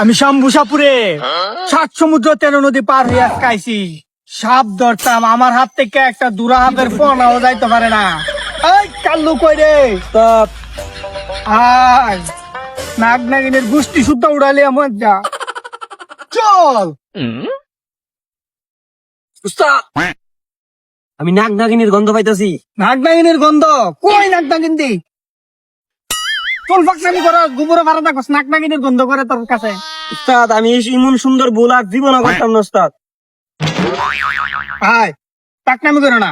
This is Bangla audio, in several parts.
আমি শাম্বুসাপুরে সাত সমুদ্র তেরো নদী পার হয়ে আজকাইছি সাপ ধরতাম আমার হাত থেকে একটা দুরা হাতের ফোন যাইতে পারে না। এই কাল্লু কই রে? আয় নাগ নাগিনের গুষ্টি সুদ্ধা উড়ালে আমার যা চল। আমি নাক নাগিনীর গন্ধ পাইতেছি। নাগ নাগিনের গন্ধ? কই নাগ নাগিন? দি চল করা গোবরে গন্ধ করে তোর কাছে। উস্তাদ আমি এই ইমন সুন্দর বোল আর জীবনও করতাম না উস্তাদ। আয় টাকনামি করো না।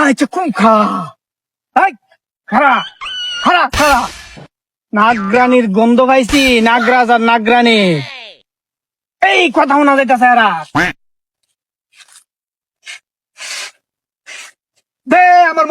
আয় চকুম খা। আয় খারা খারা খারা নাগরানির গন্ধ পাইছি নাগরাজ আর নাগরানি। এই কথা শোনা যাইতেছে এরা দে আমার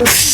Thanks.